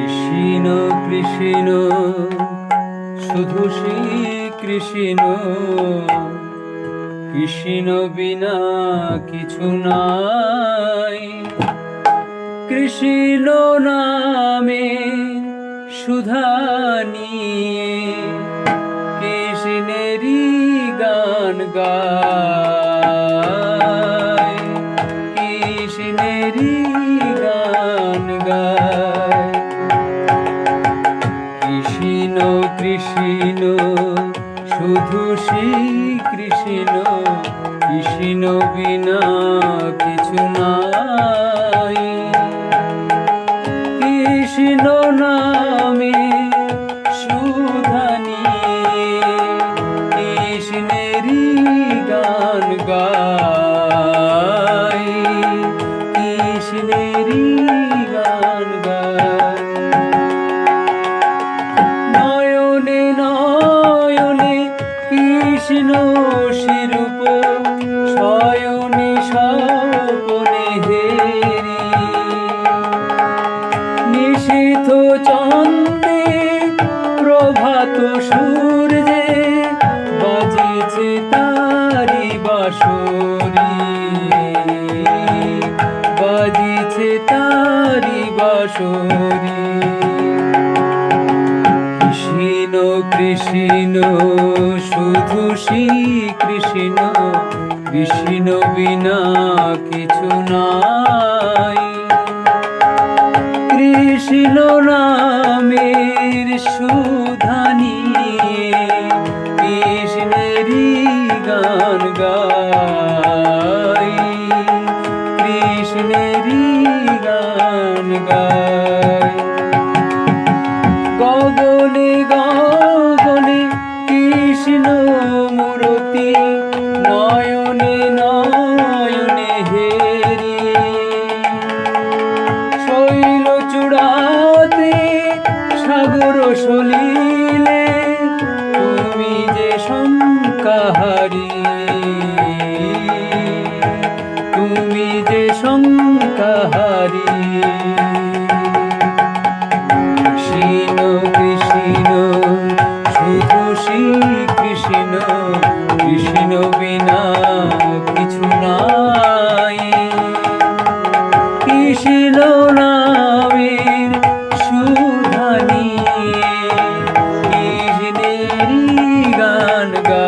কৃষ্ণ কৃষ্ণ, শুধু শ্রী কৃষ্ণ কৃষ্ণ বিনা কিছু নাই। কৃষ্ণ নামে সুধা নিয়ে কৃষ্ণেরই গান গায়। কৃষ্ণেরই গান গায়। কৃষ্ণ, শুধু শ্রী কৃষ্ণ কৃষ্ণ বিনা কিছু নাই। কৃষ্ণ নামে সুধানি, কৃষ্ণেরই গান গাই। কৃষ্ণেরই নয়নে কৃষ্ণ শিরূপ, শয়নে স্বপনে হেরি নিশীথ চন্দে প্রভাত সূর্যে বাজিছে তারি বাসরি। বাজিছে তারি বাসরি। কৃষ্ণ কৃষ্ণ, শুধু শ্রী কৃষ্ণ কৃষ্ণ বিনা কিছু নাই। কৃষ্ণ নামের সুধানি কৃষ্ণেরই গান গাই। কৃষ্ণেরই গান গাই। গগনে গগনে কৃষ্ণ মূরতি, নয়নে নয়নে হেরি। শৈল চূড়াতে সাগর সলিলে তুমি যে শঙ্কাহারি তুমি যে শঙ্কাহারি না কিছু নাই। কিসিল নামের সুধানি কৃষ্ণেরই গান গা